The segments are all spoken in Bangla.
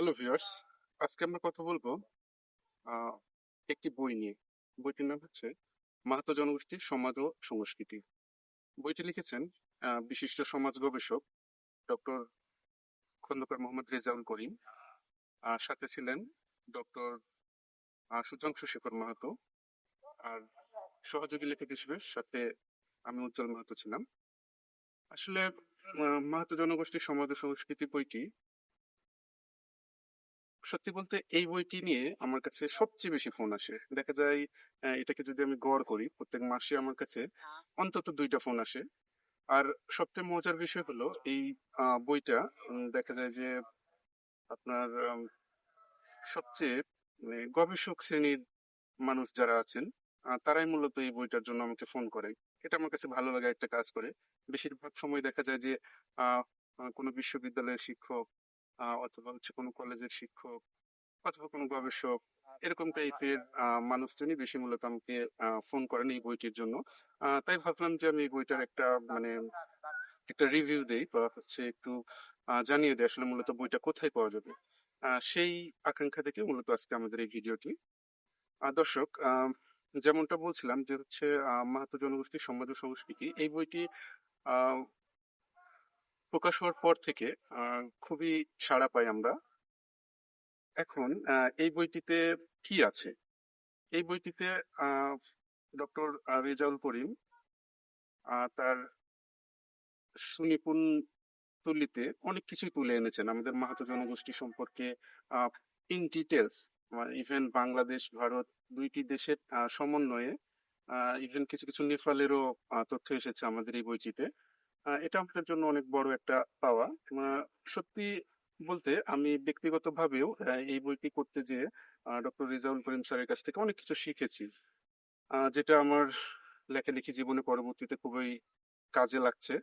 হ্যালো ভিউয়ার্স, আজকে আমরা কথা বলব একটি বই নিয়ে। বইটির নাম হচ্ছে মাহাতো জনগোষ্ঠীর সমাজ ও সংস্কৃতি। বইটি লিখেছেন বিশিষ্ট সমাজ গবেষক ডক্টর খন্দকার মোহাম্মদ রেজাউল করিম, আর সাথে ছিলেন ডক্টর সুধাংশু শেখর মাহাতো, আর সহযোগী লেখক হিসেবে সাথে আমি উজ্জ্বল মাহাতো ছিলাম। আসলে মাহাতো জনগোষ্ঠীর সমাজ ও সংস্কৃতি বইটি সত্যি বলতে এই বইটি নিয়ে আমার কাছে সবচেয়ে বেশি ফোন আসে। দেখা যায় আহ, এটাকে যদি আমি গড় করি প্রত্যেক মাসে আমার কাছে অন্তত দুইটা ফোন আসে। আর সবচেয়ে মজার বিষয় হলো এই আহ, বইটা উম, দেখা যায় যে আপনার উম, সবচেয়ে মানে গবেষক শ্রেণির মানুষ যারা আছেন আহ, তারাই মূলত এই বইটার জন্য আমাকে ফোন করে। এটা আমার কাছে ভালো লাগা একটা কাজ করে। বেশিরভাগ সময় দেখা যায় যে আহ, আহ, কোনো বিশ্ববিদ্যালয়ের শিক্ষক অথবা হচ্ছে কোনো কলেজের শিক্ষক অথবা কোনো গবেষক, এরকম টাইপের মানুষজনই বেশি মূলত আমাকে ফোন করেন এই বইটির জন্য। তাই ভাবলাম যে আমি এই বইটার একটা মানে একটা রিভিউ দেই বা হচ্ছে একটু জানিয়ে দেয় আসলে মূলত বইটা কোথায় পাওয়া যাবে। সেই আকাঙ্ক্ষা থেকে মূলত আজকে আমাদের এই ভিডিওটি। দর্শক যেমনটা বলছিলাম যে হচ্ছে মাহাতো জনগোষ্ঠীর সমাজ ও সংস্কৃতি, এই বইটি প্রকাশ হওয়ার পর থেকে খুবই সাড়া পাই আমরা। এখন এই বইটিতে কি আছে? এই বইটিতে ডক্টর রেজাউল করিম তার সুনিপুণ তুলিতে অনেক কিছুই তুলে এনেছেন। আমাদের মাহাতো জনগোষ্ঠী সম্পর্কে in details even Bangladesh, Bharat দুইটি দেশের সমন্বয়ে ইভেন কিছু কিছু নেপালেরও তথ্য এসেছে আমাদের এই বইটিতে। এটা আমাদের জন্য অনেক বড় একটা পাওয়া। সত্যি বলতে আমি ব্যক্তিগতভাবেও এই বইটি করতে যেয়ে ডক্টর রেজাউল করিম স্যারের কাছ থেকে অনেক কিছু শিখেছি। যেটা আমার লেখালেখি জীবনে পরবর্তীতে খুবই কাজে লাগছে।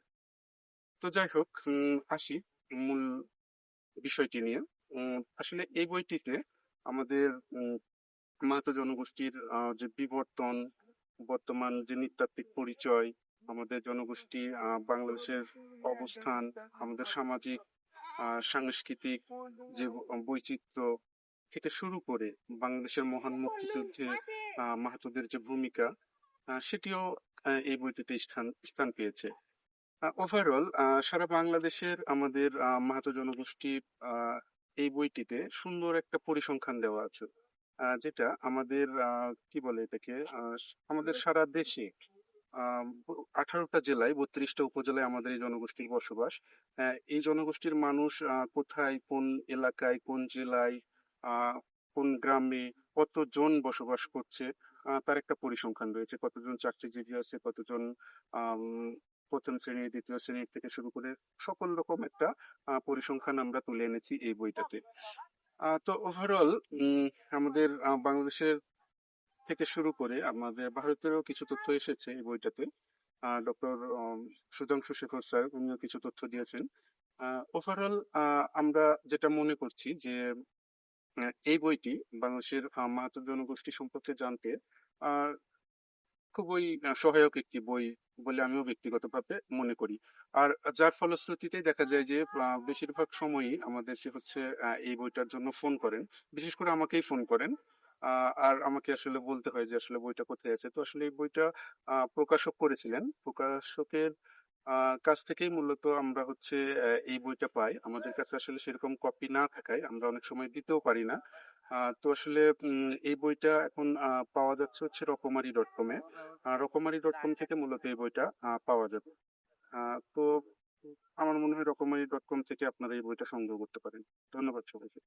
তো যাই হোক আসি মূল বিষয়টি নিয়ে। আসলে এই বইটিতে আমাদের মাহাতো জনগোষ্ঠীর যে বিবর্তন, বর্তমান যে নৃতাত্ত্বিক পরিচয় আমাদের জনগোষ্ঠী বাংলাদেশের অবস্থান, আমাদের সামাজিক সাংস্কৃতিক যে বৈচিত্র্য থেকে শুরু করে বাংলাদেশের মহান মুক্তিযুদ্ধে মাহাতোদের যে ভূমিকা সেটিও এই বইটিতে স্থান স্থান পেয়েছে। ওভারঅল সারা বাংলাদেশের আমাদের মাহাতো জনগোষ্ঠী এই বইটিতে সুন্দর একটা পরিসংখ্যান দেওয়া আছে। যেটা আমাদের কি বলে এটাকে আমাদের সারা দেশে আঠারোটা জেলায় বত্রিশটা উপজেলায় আমাদের এই জনগোষ্ঠীর বসবাস। এই জনগোষ্ঠীর মানুষ কোথায়, কোন এলাকায়, কোন জেলায় কোন গ্রামে কতজন বসবাস করছে তার একটা পরিসংখ্যান রয়েছে। কতজন চাকরিজীবী আছে, কতজন প্রথম শ্রেণি, দ্বিতীয় শ্রেণির থেকে শুরু করে সকল রকম একটা পরিসংখ্যান আমরা তুলে এনেছি এই বইটাতে। তো ওভারঅল আমাদের বাংলাদেশের থেকে শুরু করে আমাদের ভারতেরও কিছু তথ্য এসেছে এই বইটাতে। ডক্টর সুধাংশু শেখর স্যার, উনিও কিছু তথ্য দিয়েছেন। ওভারঅল আমরা যেটা মনে করছি যে এই বইটি বাংলাদেশের মাহাতো জনগোষ্ঠী সম্পর্কে জানতে, আর খুবই সহায়ক একটি বই বলে আমিও ব্যক্তিগতভাবে মনে করি। আর যার ফলশ্রুতিতে দেখা যায় যে বেশিরভাগ সময়ই আমাদেরকে হচ্ছে এই বইটার জন্য ফোন করেন। বিশেষ করে আমাকেই ফোন করেন। আর আমাকে আসলে বলতে হয় যে আসলে বইটা কোথায় আছে। তো আসলে এই বইটা প্রকাশক করেছিলেন। প্রকাশকের কাছ থেকেই মূলত আমরা হচ্ছে এই বইটা পাই। আমাদের কাছে আসলে সেরকম কপি না থাকায় আমরা অনেক সময় দিতেও পারি না। তো আসলে এই বইটা এখন পাওয়া যাচ্ছে হচ্ছে রকমারি ডট কমে রকমারি ডট কম থেকে মূলত এই বইটা পাওয়া যাবে। তো আমার মনে হয় রকমারি ডট কম থেকে আপনারা এই বইটা সংগ্রহ করতে পারেন। ধন্যবাদ সবাইকে।